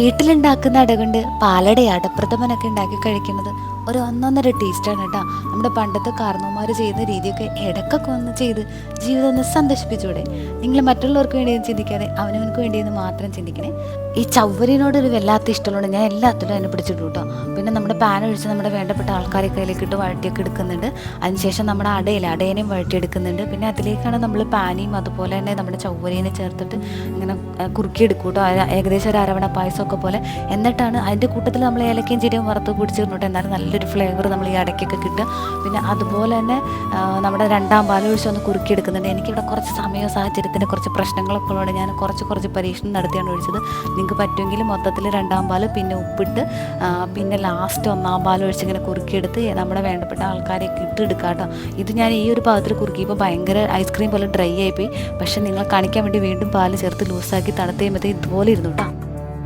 വീട്ടിലുണ്ടാക്കുന്ന അടകൊണ്ട് പാലട അടപ്രഥമനൊക്കെ ഉണ്ടാക്കി കഴിക്കുന്നത് ഒരു ഒന്നൊന്നര ടേസ്റ്റാണ് കേട്ടോ. നമ്മുടെ പണ്ടത്തെ കാരണവന്മാർ ചെയ്യുന്ന രീതിയൊക്കെ ഇടക്കൊക്കെ ഒന്ന് ചെയ്ത് ജീവിതം ഒന്ന് സന്തോഷിപ്പിച്ചൂടെ. നിങ്ങൾ മറ്റുള്ളവർക്ക് വേണ്ടി ഒന്നും ചിന്തിക്കാതെ അവനവനക്ക് വേണ്ടി ഒന്ന് മാത്രം ചിന്തിക്കണേ. ഈ ചവ്വരിനോട് ഒരു വല്ലാത്ത ഇഷ്ടമുള്ളത് ഞാൻ എല്ലാത്തിലും അതിനെ പിടിച്ചിട്ടു പിന്നെ നമ്മുടെ പാൻ ഒഴിച്ച് നമ്മുടെ വേണ്ടപ്പെട്ട ആൾക്കാരെ കയ്യിലേക്ക് ഇട്ട് വഴറ്റിയൊക്കെ എടുക്കുന്നുണ്ട്. അതിനുശേഷം നമ്മുടെ അടയിൽ അടയനെയും വഴറ്റിയെടുക്കുന്നുണ്ട്. പിന്നെ അതിലേക്കാണ് നമ്മൾ പാനിയും അതുപോലെ തന്നെ നമ്മുടെ ചവ്വരീനെ ചേർത്തിട്ട് ഇങ്ങനെ കുറുക്കിയെടുക്കും കേട്ടോ. ഏകദേശം ഒരു അരവണ പായസമൊക്കെ പോലെ. എന്നിട്ടാണ് അതിന്റെ കൂട്ടത്തിൽ നമ്മൾ ഏലക്കയും ചിരിയും വറുത്ത് പിടിച്ചിരുന്നുണ്ട് എന്നാലും നല്ലൊരു ഫ്ലേവർ നമ്മൾ ഈ അടയ്ക്കൊക്കെ കിട്ടുക. പിന്നെ അതുപോലെ തന്നെ നമ്മുടെ രണ്ടാം പാൽ ഒഴിച്ച് ഒന്ന് കുറുക്കിയെടുക്കുന്നുണ്ട്. എനിക്കിവിടെ കുറച്ച് സമയ സാഹചര്യത്തിന്റെ കുറച്ച് പ്രശ്നങ്ങളൊക്കെ ഉള്ളതുകൊണ്ട് ഞാൻ കുറച്ച് കുറച്ച് പരീക്ഷണം നടത്തിയാണ് ഒഴിച്ചത്. നിങ്ങൾക്ക് പറ്റുമെങ്കിൽ മൊത്തത്തിൽ രണ്ടാം പാൽ പിന്നെ ഉപ്പിട്ട് പിന്നെ ലാസ്റ്റ് ഒന്നാം പാൽ ഒഴിച്ച് ഇങ്ങനെ കുറുക്കിയെടുത്ത് നമ്മുടെ വേണ്ടപ്പെട്ട ആൾക്കാരെയൊക്കെ ഇട്ടെടുക്കുക കേട്ടോ. ഇത് ഞാൻ ഈ ഒരു പാകത്തിൽ കുറുക്കിയപ്പോൾ ഭയങ്കര ഐസ്ക്രീം പോലെ ഡ്രൈ ആയിപ്പോയി. പക്ഷേ നിങ്ങളെ കാണിക്കാൻ വേണ്ടി വീണ്ടും പാൽ ചേർത്ത് ലൂസാക്കി തണുത്ത് ഇതുപോലെ ഇരുന്നു കേട്ടോ